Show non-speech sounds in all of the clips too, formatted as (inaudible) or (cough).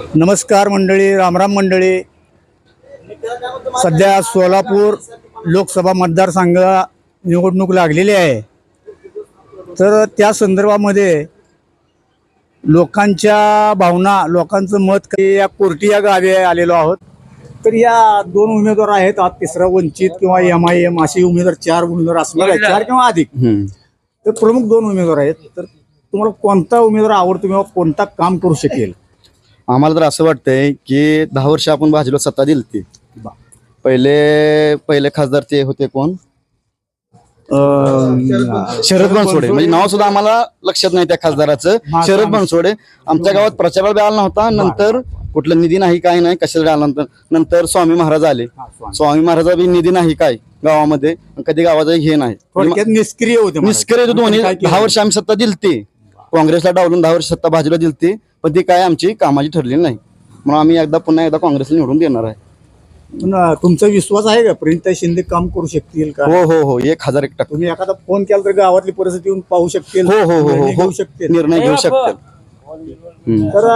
नमस्कार मंडळी रामराम मंडळी. सध्या सोलापूर लोकसभा मतदारसंघ निवडणूक लागलेली आहे. तर त्या संदर्भामध्ये लोकांच्या भावना लोकांचं मत काही या कोर्टी या गावी आलेलो आहोत. तर या दोन उमेदवार आहेत आज तिसरा वंचित किंवा एम आय एम असे उमेदवार चार उमेदवार असणार आहेत चार किंवा अधिक. तर प्रमुख दोन उमेदवार आहेत. तर तुम्हाला कोणता उमेदवार आवडतो किंवा कोणता काम करू शकेल? आम्हाला तर असं वाटतंय की दहा वर्ष आपण भाजपला सत्ता दिली ती पहिले पहिले खासदार ते होते कोण? शरद बनसोडे. म्हणजे नाव सुद्धा आम्हाला लक्षात नाही त्या खासदाराचं. शरद. बनसोडे. आमच्या गावात प्रचाराला आला नव्हता. नंतर कुठला निधी नाही काय नाही कशाला आला नंतर? नंतर स्वामी महाराज आले. स्वामी. महाराजा बी निधी नाही काय गावामध्ये? कधी गावाचं हे नाही. निष्क्रिय होते. निष्क्रिय दोन्ही? दहा वर्ष आम्ही सत्ता दिलती काँग्रेसला डावलून दहा वर्ष सत्ता भाजपला दिलती पण ती काय आमची कामाची ठरलेली नाही. म्हणून आम्ही एकदा पुन्हा एकदा काँग्रेसला निवडून देणार आहे. पण तुमचा विश्वास आहे का? प्रियंता शिंदे काम करू शकतील का? हो हो हो एक हजार एक टक्का. तुम्ही एखादा फोन केला तर गावातली परिस्थिती येऊन पाहू शकतील हो हो हो निर्णय हो. घेऊ हो शकतील. निर्णय घेऊ शकतील. तर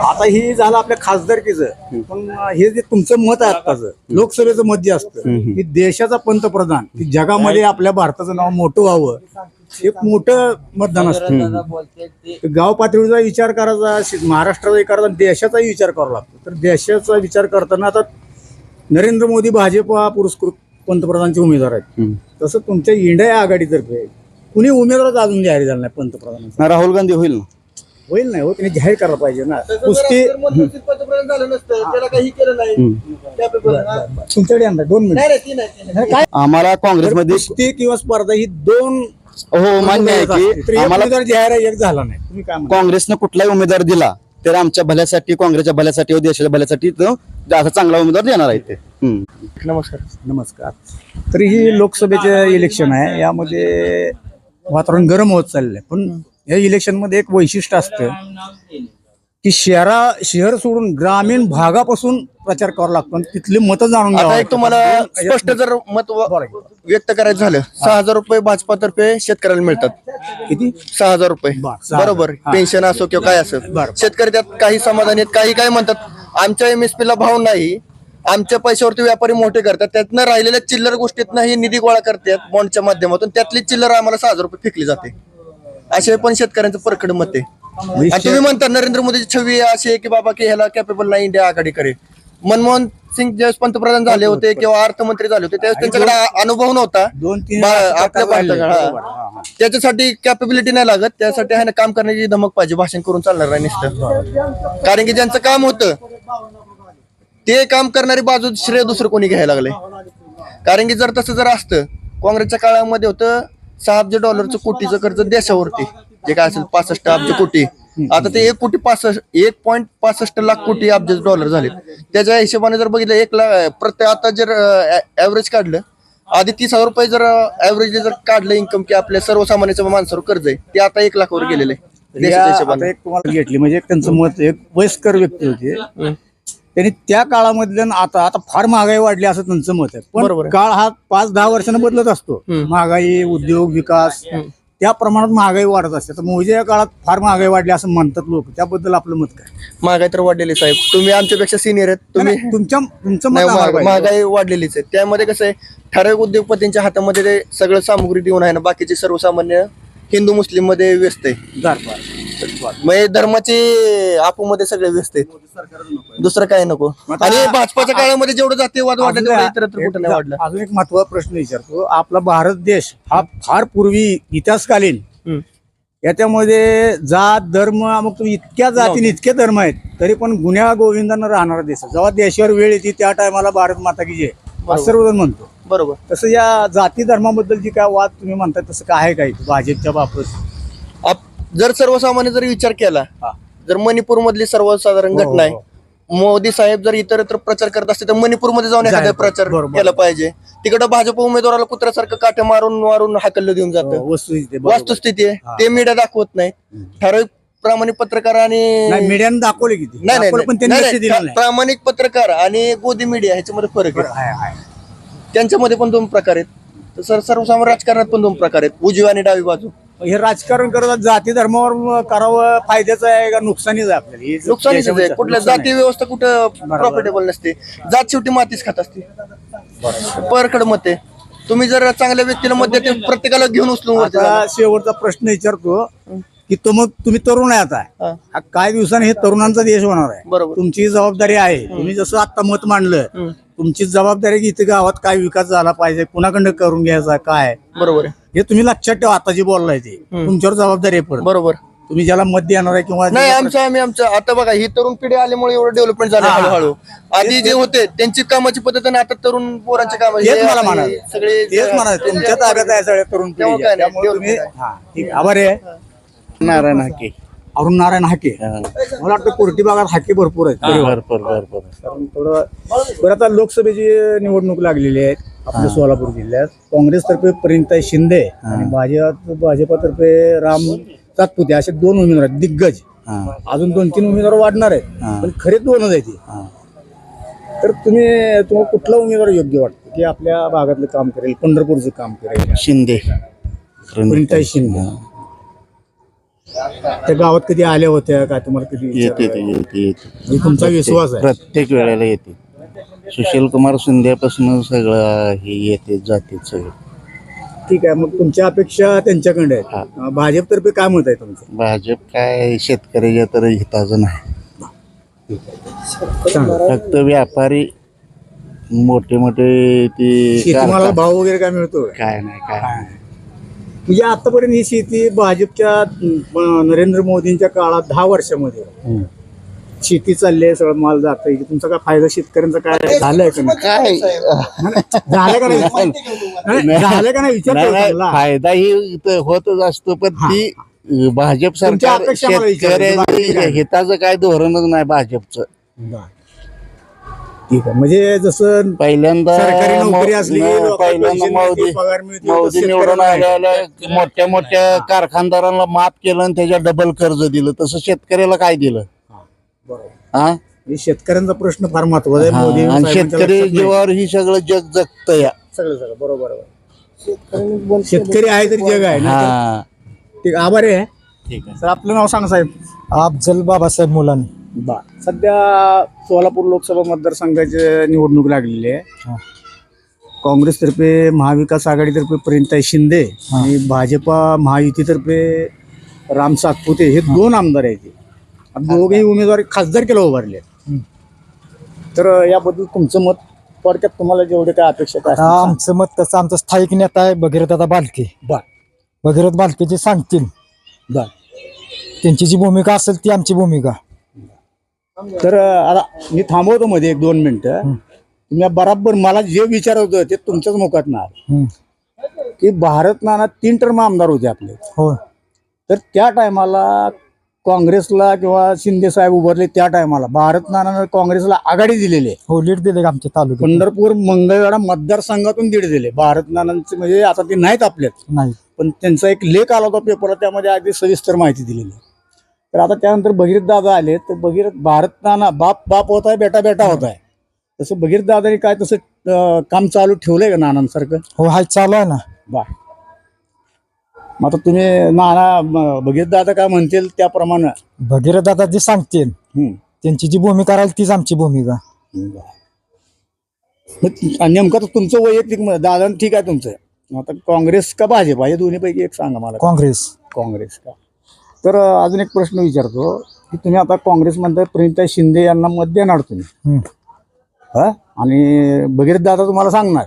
आता हे झालं आपल्या खासदारकीचं. पण हे जे तुमचं मत आहे आत्ताचं लोकसभेचं मत जे असतं की देशाचा पंतप्रधान की जगामध्ये आपल्या भारताचं नाव मोठं व्हावं एक मोठं मतदान असतं. गाव पातळीचा विचार करायचा महाराष्ट्राचा विचार करायचा देशाचाही विचार करावा लागतो. तर देशाचा विचार करताना आता नरेंद्र मोदी भाजपा पुरस्कृत पंतप्रधानचे उमेदवार आहेत. तसं तुमच्या इंडिया आघाडीतर्फे कुणी उमेदवारच अजून जाहीर झाला नाही पंतप्रधानाचा. ना राहुल गांधी होईल ना? होईल नाही हो त्यांनी जाहीर करायला पाहिजे ना. कुस्ती पंतप्रधान झालं नसतं. त्याला काही केलं नाही. त्या पेपरला. तुमच्याकडे आणला दोन मिनिट. आम्हाला काँग्रेसमध्ये कुस्ती किंवा स्पर्धा ही दोन हो मान्य आहे की आम्हाला उमेदवार एक झाला नाही. तुम्ही काय म्हणता? काँग्रेसनं कुठलाही उमेदवार दिला तर आमच्या भल्यासाठी काँग्रेसच्या भल्यासाठी व देशाच्या भल्यासाठी तो असा चांगला उमेदवार देणार आहे ते. हम्म. नमस्कार. नमस्कार. तर ही लोकसभेचे इलेक्शन आहे यामध्ये वातावरण गरम होत चाललंय. पण या इलेक्शनमध्ये एक वैशिष्ट्य असतं की शहरा शहर सोडून ग्रामीण भागापासून प्रचार करावा लागतो आणि तिथली मतं जाणून आता एक तुम्हाला. स्पष्ट जर मत व-. व्यक्त करायचं झालं सहा हजार रुपये भाजपातर्फे शेतकऱ्याला मिळतात. किती? सहा हजार रुपये. बरं, सहा हजार. बरोबर. हा. पेन्शन असो किंवा काय असो. बरं. शेतकरी त्यात काही समाधानी आहेत काही काय म्हणतात. आमच्या एमएसपी ला भाव नाही. आमच्या पैशावरती व्यापारी मोठे करतात. त्यातनं राहिलेल्या चिल्लर गोष्टीतनं ही निधी गोळा करतात बॉन्डच्या माध्यमातून. त्यातली चिल्लर आम्हाला सहा हजार रुपये फेकली जाते. असे पण शेतकऱ्यांचं परखड मत आहे. आणि तुम्ही म्हणता नरेंद्र मोदीची छवी अशी आहे की बाबा की ह्याला कॅपेबल नाही इंडिया आघाडी करेल मनमोहन सिंग ज्यावेळेस पंतप्रधान झाले होते किंवा अर्थमंत्री झाले होते त्यावेळेस त्यांच्याकडे अनुभव नव्हता. दोन तीन आपल्या. हा. त्याच्यासाठी कॅपेबिलिटी नाही लागत त्यासाठी आहे ना काम करण्याची धमक पाहिजे भाषण करून चालणार नाही नुसतं. कारण की ज्यांचं काम होतं ते काम करणारी बाजू श्रेय दुसरं कोणी घ्यायला लागले. कारण की जर तसं जर असतं काँग्रेसच्या काळामध्ये होतं सहा अब्ज डॉलरचं कोटीचं कर्ज देशावरती. जे काय असेल पासष्ट अब्ज कोटी. आता ते एक कोटी पासष्ट एक पॉईंट पासष्ट लाख कोटी अब्ज डॉलर झाले त्याच्या हिशोबाने जर बघितलं एक लाख प्रत्येक आता जर ऍव्हरेज काढलं आधी तीस हजार रुपये जर ऍव्हरेज जर काढलं इन्कम की आपल्या सर्वसामान्याच्या माणसावर कर्ज आहे ते आता एक लाखावर गेलेलं एक तुम्हाला घेतली म्हणजे त्यांचं मत एक वयस्कर व्यक्ती होते. त्यांनी त्या काळामधल्या आणि आता आता फार महागाई वाढली असं त्यांचं मत आहे. पण आहे. काळ हा पाच दहा वर्षांना बदलत असतो. महागाई उद्योग विकास त्या प्रमाणात महागाई वाढत असते. तर मोदीच्या काळात फार महागाई वाढली असं म्हणतात लोक. त्याबद्दल आपलं मत काय? महागाई तर वाढलेली साहेब तुम्ही आमच्यापेक्षा सिनियर आहेत. तुम्ही नाही, तुमच्या तुमचं मत नाही आम्हाला महाग- पाहिजे. महागाई वाढलेलीच आहे. त्यामध्ये कसं आहे ठराविक उद्योगपतींच्या हातामध्ये ते सगळं सामुग्री देऊन आहे ना बाकीचे सर्वसामान्य हिंदू मुस्लिममध्ये व्यस्त आहे. हे धर्माचे आपूमध्ये सगळे व्यस्त आहेत. दुसरं काय नको. आता- आणि भाजपाच्या काळामध्ये जेवढं जातीयवाद वाढला अजून तेवढं एक- इतरत्र कुठं नाही वाढलं. अजून एक महत्त्वाचा प्रश्न विचारतो. आपला भारत देश हा फार पूर्वी इतिहासकालीन. हम्म. याच्यामध्ये जात धर्म मग तुम्ही इतक्या जातीने इतके धर्म आहेत तरी पण गुन्ह्या गोविंदानं राहणारा देश आहे. जेव्हा देशावर वेळ येते त्या टायमाला भारत माता की जय. असं सर्वजण म्हणतो. बरोबर. तसं या जाती धर्माबद्दल जी काय वाद तुम्ही म्हणताय तसं काय आहे काही भाजपच्या बाबत आप- जर सर्वसामान्य जर विचार केला हा. जर मणिपूर मधली सर्वसाधारण हो, घटना आहे हो. मोदी साहेब जर इतरत्र प्रचार करत असते तर मणिपूरमध्ये जाऊन एखादा जायला प्रचार बरोबर. केला पाहिजे. तिकडे भाजप उमेदवाराला कुत्र्यासारखं काटे मारून मारून हाकललं देऊन जातं. वस्तू वास्तुस्थिती आहे ते मीडिया दाखवत नाही. ठराविक प्रामाणिक पत्रकार आणि नाही मीडियाने दाखवले किती? नाही नाही, दाखवलं पण त्यांनी नाही, लक्ष नाही, दिलं नाही. प्रामाणिक पत्रकार आणि गोदी मीडिया ह्याच्यामध्ये फरक आहे. आहे, आहे. त्यांच्यामध्ये पण दोन प्रकार आहेत. तर सर सर्वसामान्य राजकारणात पण दोन प्रकार आहेत. उजवी आणि डावी बाजू. हे राजकारण करतात जाती धर्मावर करावं फायद्याचं आहे का नुकसानीच आहे आपल्याला? हे नुकसानीच आहे. कुठल्या नुकसान आहे. जाती व्यवस्था कुठं प्रॉफिटेबल नसते. जात शेवटी मातीच खात असते. परकड मत आहे. तुम्ही जर चांगल्या व्यक्तीला मत देते प्रत्येकाला घेऊन उचलून वरती आता जाणार. शेवटचा प्रश्न विचारतो. की तो मग तुम्ही तरुण आहे आता. हा. हा काय दिवसांनी हे तरुणांचा देश होणार आहे. बरोबर. तुमची जबाबदारी आहे. तुम्ही जसं आता मत मांडलं. तुमची जबाबदारी की इथे गावात काय विकास झाला पाहिजे कुणाकडनं करून घ्यायचा काय? बरोबर हे तुम्ही लक्षात ठेवा आता जी बोललाय ते. तुमच्यावर जबाबदारी आहे परत बरोबर. तुम्ही ज्याला मत देणार आहे किंवा नाही आमचं आम्ही आमचं. आता बघा ही तरुण पिढी आल्यामुळे एवढं डेव्हलपमेंट झालं. हळूहळू. आधी जे होते त्यांची कामाची पद्धत आणि आता तरुण पोरांची काम मला म्हणाले सगळे तेच म्हणाले तुमच्या ताब्यात आहे सगळ्या तरुण पिढी. आभार आहे. नारायण हाके. अरुण नारायण हाके. मला वाटतं कोर्टी भागात हाके भरपूर आहेत. भरपूर भरपूर. कारण थोडं बरं आता लोकसभेची निवडणूक लागलेली आहे आपल्या सोलापूर जिल्ह्यात. काँग्रेसतर्फे प्रियंकाई शिंदे आणि भाजप भाजपातर्फे राम सातपुते असे दोन उमेदवार आहेत दिग्गज. अजून दोन तीन उमेदवार वाढणार आहेत पण खरे दोनच आहेत ते. तर तुम्ही तुम्हाला कुठला उमेदवार योग्य वाटतो? की आपल्या भागातलं काम करेल पंढरपूरचं काम करेल? शिंदे. प्रियंकाई शिंदे. त्या गावात कधी आल्या होत्या काय तुम्हाला कधी येते विचारलं? येते येते म्हणजे तुमचा विश्वास आहे प्रत्येक वेळेला येते सुशील कुमार शिंदेपासून सगळं हे येते जाते सगळे ठीक आहे मग तुमच्या अपेक्षा त्यांच्याकडे आहेत हा. भाजपतर्फे काय मत आहे तुमचं भाजप काय शेतकऱ्याच्या तर हिताचं नाही सांगा. फक्त व्यापारी मोठे मोठे ते शेतीमाला कारखान- भाव वगैरे काय मिळतो का? काय नाही काय नाही. म्हणजे आतापर्यंत ही शेती भाजपच्या नरेंद्र मोदींच्या काळात दहा वर्षामध्ये. शेती चालली आहे सगळं माल जात आहे तुमचा काय फायदा शेतकऱ्यांचा काय? झालाय का नाही? काय झालं का नाही? झालं का नाही विचार. फायदा ही होतच असतो पण ती भाजप तुमच्या सरकार? शेतकऱ्याच्या हिताचं काय धोरणच नाही भाजपचं. ठीक आहे. म्हणजे जसं पहिल्यांदा सरकारी नोकरी असली, लोकांना पहिल्यांदा पेन्शन मिळते, मोदी पगार मिळते, मोदी तसं निवडून शेतकऱ्याला आल्याला मोठ्या मोठ्या कारखानदारांना माफ केलं आणि त्याच्या डबल कर्ज दिलं. तसं शेतकऱ्याला काय दिलं? बरोबर. हा? हे शेतकऱ्यांचा प्रश्न फार महत्त्वाचा आहे हा, मोदी आणि साहेबांच्या शेतकरी लक्षात नाही. जीवावर ही सगळं जग जगत या सगळं सगळं बरोबर आहे. शेतकरी आहे तरी जग आहे ना. हा. ठीक आहे, आभारी आहे. ठीक आहे. सर आपलं नाव सांगा साहेब. अफजल बाबासाहेब मुलानी. बा सध्या सोलापूर लोकसभा मतदारसंघाची निवडणूक लागलेली आहे. काँग्रेसतर्फे महाविकास आघाडीतर्फे प्रियंताई शिंदे आणि भाजपा महायुतीतर्फे राम सातपुते हे दोन आमदार आहेत. आता दोघेही उमेदवार खासदार केला उभारले. तर याबद्दल तुमचं मत थोडक्यात तुम्हाला जेवढे काय अपेक्षा काय आता असतील. आमचं मत तसं आमचा स्थायिक नेता आहे भगीरथ आता बालके. बर. भगीरथ बालके जे सांगतील. बर. त्यांची जी भूमिका असेल ती आमची भूमिका. तर आता मी थांबवतो मध्ये एक दोन मिनिटं. तुम्ही बराबर मला जे विचारत होतं ते तुमच्याच मुखात ना. की भारत नाना तीन टर्म आमदार होते आपले. हो तर त्या टायमाला काँग्रेसला किंवा शिंदे साहेब उभारले त्या टायमाला भारत नानानं काँग्रेसला आघाडी दिलेली. आहे हो लीड दिले आमच्या तालुक्यात? पंढरपूर मंगळवेढा मतदारसंघातून दीड दिले. भारत नानांचे म्हणजे आता ते नाहीत आपल्यात. नाही पण त्यांचा एक लेख आला होता पेपरला त्यामध्ये अगदी सविस्तर माहिती दिलेली आहे. तर आता त्यानंतर भगीरथ दादा आले तर भगीरथ भारत नाना बाप बाप होत आहे बेटा बेटा होत आहे. तसं भगीरथ दादाने काय तसं अं, काम चालू ठेवलंय का नानांसारखं? हो हाय चालू आहे ना. बा. मग आता तुम्ही नाना भगीरथ दादा काय म्हणतील त्याप्रमाणे? भगीरथ दादा जे सांगतील हम्म. त्यांची जी भूमिका राहील तीच आमची भूमिका. मग नेमकं तर तुमचं वैयक्तिक मत दादा ठीक आहे तुमचं. आता काँग्रेस का भाजप? हे दोन्हीपैकी एक सांगा मला. काँग्रेस. काँग्रेस का? तर अजून एक प्रश्न विचारतो की तुम्ही आता काँग्रेस म्हणताय प्रणिता शिंदे यांना मत देणार तुम्ही. हा? आणि भगीरथ दादा तुम्हाला सांगणार.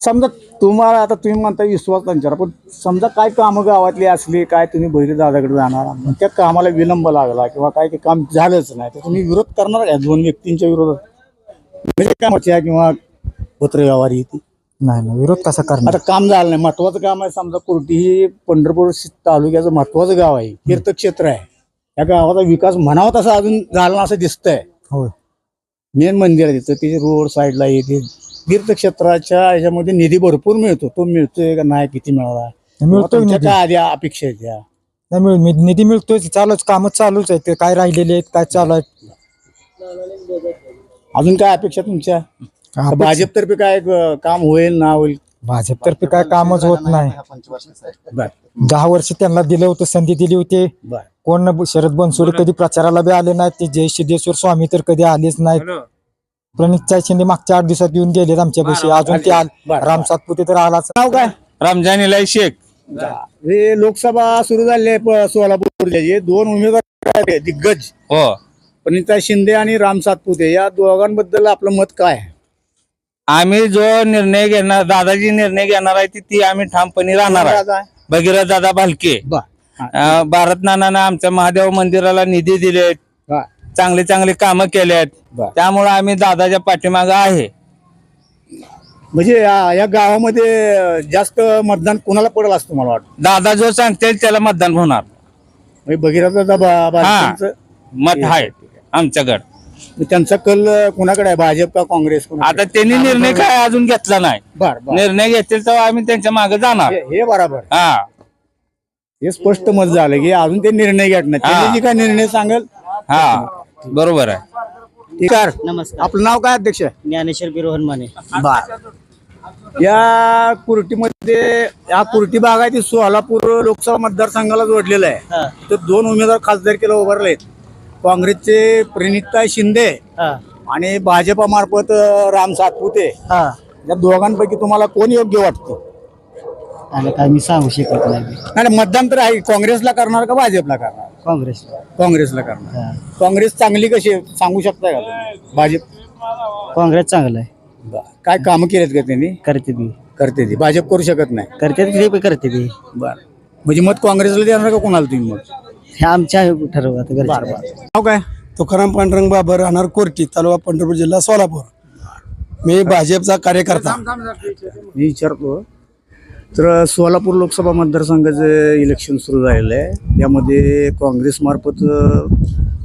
समजा तुम्हाला आता तुम्ही म्हणता विश्वास त्यांच्यावर पण समजा काय कामं गावातली असली काय तुम्ही भगीरथ दादाकडे जाणार त्या कामाला विलंब लागला किंवा काय ते काम झालंच नाही तर तुम्ही विरोध करणार का? दोन व्यक्तींच्या विरोधात. म्हणजे कामाच्या किंवा पत्र व्यवहार ही ती. नाही नाही विरोध कसा करणार? आता काम झालं नाही. महत्वाचं काम आहे समजा कुर्टी ही पंढरपूर शि- तालुक्याचं महत्वाचं गाव आहे. तीर्थक्षेत्र आहे. या गावाचा विकास म्हणावा तसा अजून झाला नाही असं दिसतंय. होय. मेन मंदिर आहे तिथं. तिथे रोड साईडला येते. तीर्थक्षेत्राच्या ह्याच्यामध्ये निधी भरपूर मिळतो. तो मिळतोय का नाही किती मिळाला? मिळतोय तुमच्या निधी. काय आधी अपेक्षा आहेत त्या नाही मिळ निधी मिळतोय. चालूच कामच चालूच आहे ते काय राहिलेले आहेत काय चालू आहेत? अजून काय अपेक्षा तुमच्या? भाजपतर्फे काय अं, काम होईल ना होईल? भाजपतर्फे काय कामच होत नाही. बर. दहा वर्ष त्यांना दिलं होतं संधी दिली होती. बर. कोण न- शरद बनसोडे कधी प्रचाराला बी आले नाहीत ते जय सिद्धेश्वर स्वामी तर कधी आलेच नाहीत. प्रणितचा शिंदे मागच्या आठ दिवसात येऊन गेलेत आमच्या पैसे अजून ते आल. राम सातपुते तर आलाच. नाव काय? रमजान इलाई शेख हे लोकसभा सुरू झाली आहे प- सोलापूर जिल्ह्याचे दोन उमेदवार आहेत, दिग्गज. हो. प्रणिता शिंदे आणि राम सातपुते. या दोघांबद्दल आपलं मत काय? आहे? आम्ही जो निर्णय घेणार दादाजी निर्णय घेणार आहे ती- ती आम्ही ठामपणे राहणार आहे? भगीरथ दादा भालके. अं, भारत नानानं आमच्या महादेव मंदिराला निधी दिले. चांगले चांगले कामं केलेत. बर. त्यामुळे आम्ही दादाच्या पाठीमागे आहे. म्हणजे या या गावामध्ये अं, जास्त मतदान कोणाला पडेल असं तुम्हाला वाटतं? दादा जो सांगतील त्याला मतदान होणार. म्हणजे भगीरथ दादा मत आहे. आमच्याकडे. मग त्यांचा कल कोणाकडे आहे? भाजप का काँग्रेस कोणाकडे? आता त्यांनी निर्णय काय अजून घेतला नाही. बर बर. निर्णय घेतील तेव्हा आम्ही त्यांच्या मागे जाणार. हे हे बरोबर. हा. हे स्पष्ट मत झालं की अजून ते निर्णय घेत नाही त्यांनी जी काय निर्णय सांगेल हा. बरोबर आहे. कार नमस्कार. आपलं नाव काय अध्यक्ष ज्ञानेश्वर बिरोहन माने. बर. या कुर्टीमध्ये या कुर्टी भाग आहे ती सोलापूर लोकसभा मतदारसंघाला जोडलेला आहे. हा. तर दोन उमेदवार खासदारकीला उभारले आहेत काँग्रेसचे प्रणिता शिंदे हा. आणि भाजपामार्फत राम सातपुते. हा. या दोघांपैकी तुम्हाला कोण योग्य वाटतं? आणि काय मी सांगू शकत नाही. नाही मतदान तर आहे. काँग्रेसला करणार का भाजपला करणार? काँग्रेसला. काँग्रेसला करणार. काँग्रेस चांगली कशी आहे? सांगू शकता का तुम्ही? भाजप? काँग्रेस चांगलं आहे. काय कामं केलेत का त्यांनी? करते ती. करते ती. भाजप करू शकत नाही. करते ती पण करते ती. बर. म्हणजे मत काँग्रेसला देणार का कोणाला तुम्ही मग हे आमच्या ठरवत घरचे. नाव काय? तुकाराम पांडुरंग बाबर राहणार कोरटी तालुका पंढरपूर जिल्हा सोलापूर. मी भाजपचा कार्यकर्ता. मी विचारतो तर सोलापूर लोकसभा मतदारसंघाचं इलेक्शन सुरू झालेलं आहे. यामध्ये काँग्रेसमार्फत अं,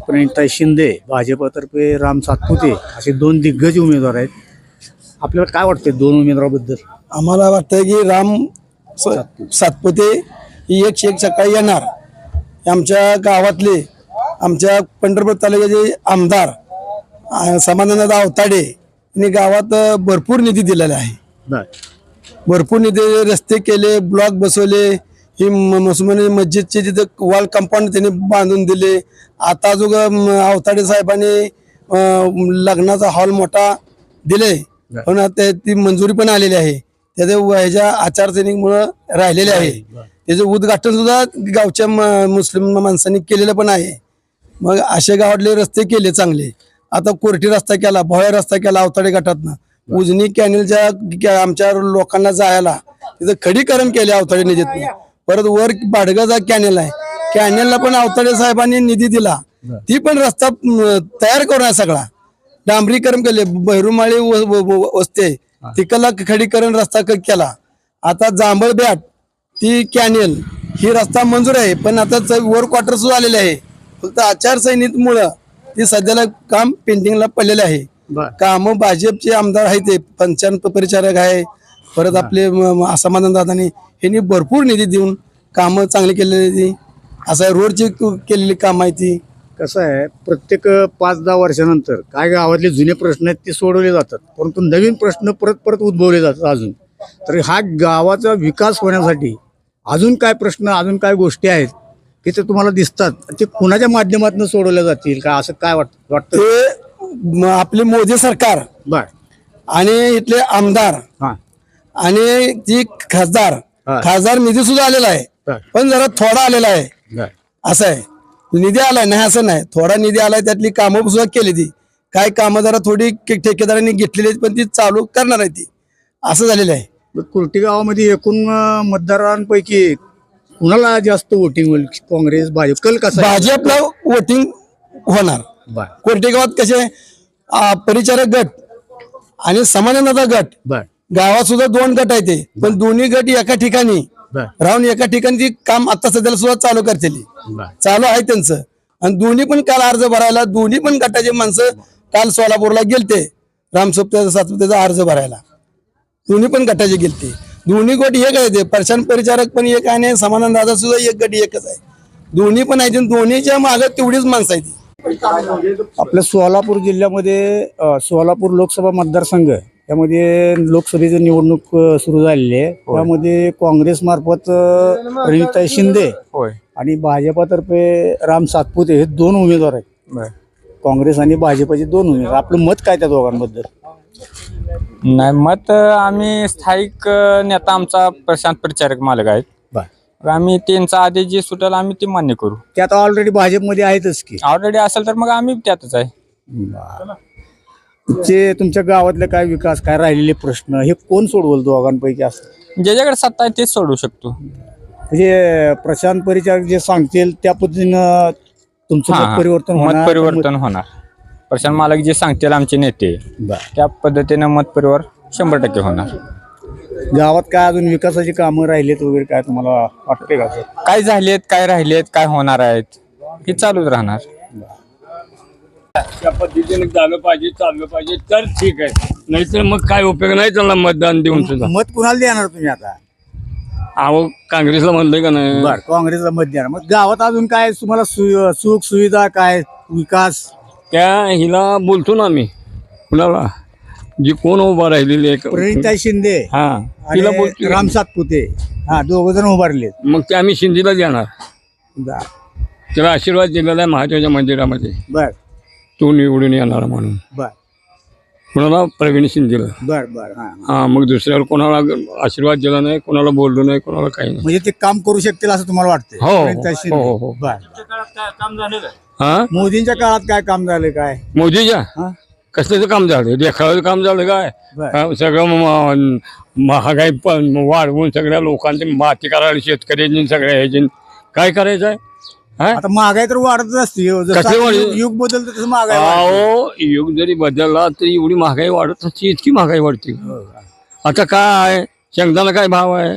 प्रणिता शिंदे भाजपतर्फे राम सातपुते असे दोन दिग्गज उमेदवार आहेत. आपल्याला काय वाटतं दोन उमेदवाराबद्दल? आम्हाला वाटतं की राम स- सातपुते ही एक एक सकाळी येणार. आमच्या गावातले आमच्या पंढरपूर तालुक्याचे आमदार अं, समाधानदादा अवताडे यांनी गावात भरपूर निधी दिलेला आहे. भरपूर निधी रस्ते केले ब्लॉक बसवले ही मुसलमानी मस्जिदचे तिथे वॉल कंपाऊंड त्यांनी बांधून दिले. आता जो अवताडे साहेबांनी लग्नाचा हॉल मोठा दिले पण ती मंजुरी पण आलेली आहे. त्याच्या ह्याच्या आचारसंहितेमुळं राहिलेले आहे. त्याचं उद्घाटन सुद्धा गावच्या मुस्लिम माणसांनी केलेलं पण आहे. मग असे गावातले रस्ते केले चांगले. आता कोर्टी रस्ता केला भोळ्या रस्ता केला अवताडे गटातनं उजनी कॅनेलच्या क- आमच्या लोकांना जायला तिथं खडीकरण केले अवताडे निधीतनं परत वर बाडगाचा कॅनेल आहे. कॅनेलला पण अवताडे साहेबांनी निधी दिला. ती पण रस्ता तयार करून आहे सगळा. डांबरीकरण केले बहिरुमाळी वस्ते. तिकडला खडीकरण रस्ता केला. आता जांभळ बॅट ती कॅनेल ही रस्ता मंजूर आहे पण आता वर क्वार्टर सुद्धा आलेले आहे. फक्त आचारसंहितेमुळं ती सध्याला काम पेंटिंगला पडलेलं आहे. काम भाजपचे आमदार आहेत ते पंचायत परिचारक आहे परत आपले म- म- समाधान दादानी यांनी भरपूर निधी देऊन कामं चांगली केलेली ती. असं आहे, रोडची केलेली कामं आहे ती. कसं आहे प्रत्येक पाच दहा वर्षानंतर काय गावातले जुने प्रश्न आहेत ते सोडवले जातात. परंतु नवीन प्रश्न परत परत उद्भवले जातात अजून. तर हा गावाचा विकास होण्यासाठी अजून काय प्रश्न अजून काय गोष्टी आहेत की ते तुम्हाला दिसतात. ते कुणाच्या माध्यमातून सोडवल्या जातील? का असं काय वाट वाटतं? ते आपले मोदी सरकार बर. आणि इथले आमदार आणि ती खासदार. खासदार निधी सुद्धा आलेला आहे. पण जरा थोडा आलेला आहे. असं आहे. निधी आलाय? नाही असं नाही. थोडा निधी आलाय त्यातली कामं सुद्धा केली ती. काय कामं जरा थोडी ठेकेदारांनी घेतलेली पण ती चालू करणार आहे ती. असं झालेलं आहे. कुर्टी गावामध्ये एकूण मतदारांपैकी कुणाला जास्त वोटिंग होईल? काँग्रेस भाजप कल कसा? भाजपला वोटिंग होणार. कोरटे गावात कसे परिचारक गट आणि समानता गट. गावात सुद्धा दोन गट आहेत ते. पण दोन्ही गट एका ठिकाणी. राहून एका ठिकाणी ती काम आता सध्याला सुद्धा चालू करतील. चालू आहे त्यांचं. आणि दोन्ही पण काल अर्ज भरायला दोन्ही पण गटाचे माणसं काल सोलापूरला गेलते. रामसोपत्याचा सातपुत्याचा अर्ज भरायला. दोन्ही पण गटाचे गेलते. दोन्ही गट एक आहे ते परशान परिचारक पण एक आहे आणि समानंद दादा सुद्धा एक गट एकच आहे. दोन्ही पण आहे दोन्हीच्या मागे तेवढीच माणसं आहे ती आपल्या सोलापूर जिल्ह्यामध्ये सोलापूर लोकसभा मतदारसंघ त्यामध्ये लोकसभेची निवडणूक सुरू झालेली आहे. त्यामध्ये काँग्रेस मार्फत प्रणिताई शिंदे होय. आणि भाजपातर्फे राम सातपुते हे दोन उमेदवार आहेत. काँग्रेस आणि भाजपाचे दोन उमेदवार. आपलं मत काय त्या दोघांबद्दल? नाही मत आम्ही स्थायिक नेता आमचा प्रशांत परिचारक मालक आहेत. आम्ही त्यांचा आदेश जे सुटेल आम्ही ते मान्य करू. ते आता ऑलरेडी भाजपमध्ये आहेतच की. ऑलरेडी असेल तर मग आम्ही त्यातच आहे. ते तुमच्या गावातले काय विकास काय राहिलेले प्रश्न हे कोण सोडवल दोघांपैकी असं? ज्याच्याकडे सत्ता आहे तेच सोडवू शकतो. म्हणजे प्रशांत परिचारक जे सांगतील त्या पद्धतीनं तुमचं. परिवर्तन होणार. परिवर्तन होणार. प्रशांत मालक जे सांगतील आमचे नेते बर. त्या पद्धतीने मत परिवर्तन शंभर टक्के होणार. गावात काय अजून विकासाची कामं राहिलेत वगैरे काय तुम्हाला वाटते का असं? काय झालेत काय राहिलेत काय होणार आहेत हे चालूच राहणार. त्या पद्धतीने झालं पाहिजे चाललं पाहिजे तर ठीक आहे. नाहीतर मग काय उपयोग नाही त्यांना मतदान देऊन सुद्धा. मत कुणाला देणार तुम्ही आता? अहो काँग्रेसला म्हणलंय का नाही? बर काँग्रेसला मत देणार. मग गावात अजून काय तुम्हाला सु- सुख सुविधा काय? विकास? त्या हिला बोलतो ना आम्ही. कुणाला? जी कोण उभा राहिलेली आहे. प्रणिता शिंदे हा. तिला बोलतो. राम सातपुते. हा दोघ जण उभारले मग ते आम्ही शिंदीला देणार. त्याला आशीर्वाद दिलेला आहे महादेवाच्या मंदिरामध्ये. बर. तो निवडून येणार म्हणून. बर. कुणाला? प्रवीण शिंदेला. बर बर हा हा. मग दुसऱ्यावर कोणाला आशीर्वाद दिला नाही कोणाला बोललो नाही कोणाला काही नाही. म्हणजे ते काम करू शकतील असं तुम्हाला वाटतं हो, हो, शिंदे हो, हो. हा? मोदींच्या काळात काय काम झालं काय? मोदीच्या? हा? कसल्याचं काम झालं? देखाव्याचं काम झालं काय? बर. हा, सगळं म- महागाई पण वाढवून सगळ्या लोकांचे माती करायला शेतकऱ्यांनी सगळ्या ह्याची काय करायचं आहे? हा? आता महागाई तर वाढतच असते हो. जसं कसली? युग- युग बदलतं तसं महागाई वाढते. अहो युग जरी बदलला तरी एवढी महागाई वाढत असते इतकी महागाई वाढते. आता काय आहे? शेंगदाणा काय भाव आहे?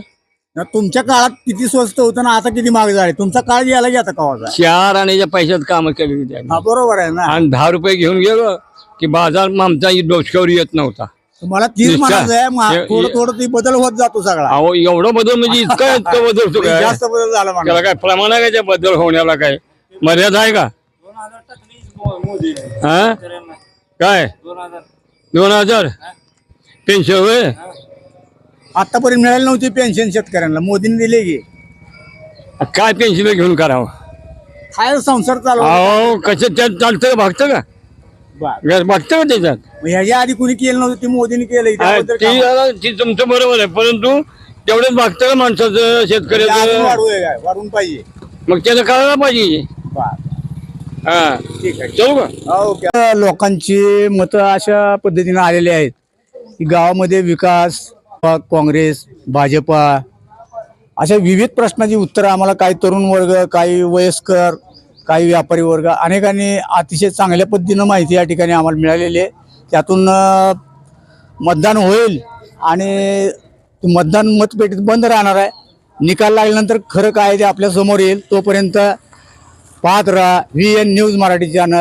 तुमच्या काळात किती स्वस्त होतं ना आता किती महाग झाले तुमचा काळ गेला की आता कवाचा? चार आण्याच्या पैशात कामं केलेली त्यांनी. हा बरोबर आहे ना. आणि दहा रुपये घेऊन गेलो की बाजार आमचा डोसक्यावर येत नव्हता. तुम्हाला तीच निश्चय. म्हणायचं आहे मा- हे- थोडं थोडं ती बदल होत जातो सगळा. अहो एवढा बदल म्हणजे इतका इतका बदलतो काय (laughs) जास्त बदल झाला त्याला काय प्रमाण आहे का त्या बदल होण्याला काय? मर्यादा आहे का? हा? काय? दोन हजार. पेन्शन होय? आतापर्यंत मिळाली नव्हती पेन्शन शेतकऱ्यांना. मोदींनी दिले की. काय पेन्शन घेऊन करावं? काय संसार चालू अहो कसं त्यात चालतं का? भागतं का? बर. घर भागतं का त्याच्यात? मग ह्याच्या आधी कुणी केलं नव्हतं ती मोदींनी केलं. हा, त्याबद्दल ती तुमचं बरोबर आहे परंतु तेवढंच भागतं का माणसाचं अजून शेतकऱ्याचं वाढवूया काय? वाढवून पाहिजे. मग त्याला कळायला पाहिजे. बर. हा. ठीक आहे. का? ओके. लोकांची मतं अशा पद्धतीने आलेली आहेत की गावामध्ये विकास काँग्रेस भाजपा अशा विविध प्रश्नाची उत्तरं आम्हाला काही तरुण वर्ग काही वयस्कर काही व्यापारी वर्ग अनेकांनी अतिशय चांगल्या पद्धतीनं माहिती या ठिकाणी आम्हाला मिळालेली आहे. त्यातून मतदान होईल आणि मतदान मतपेटीत बंद राहणार आहे. निकाल लागल्यानंतर खरं काय आहे ते आपल्यासमोर येईल. तोपर्यंत पाहत राहा V N news Marathi channel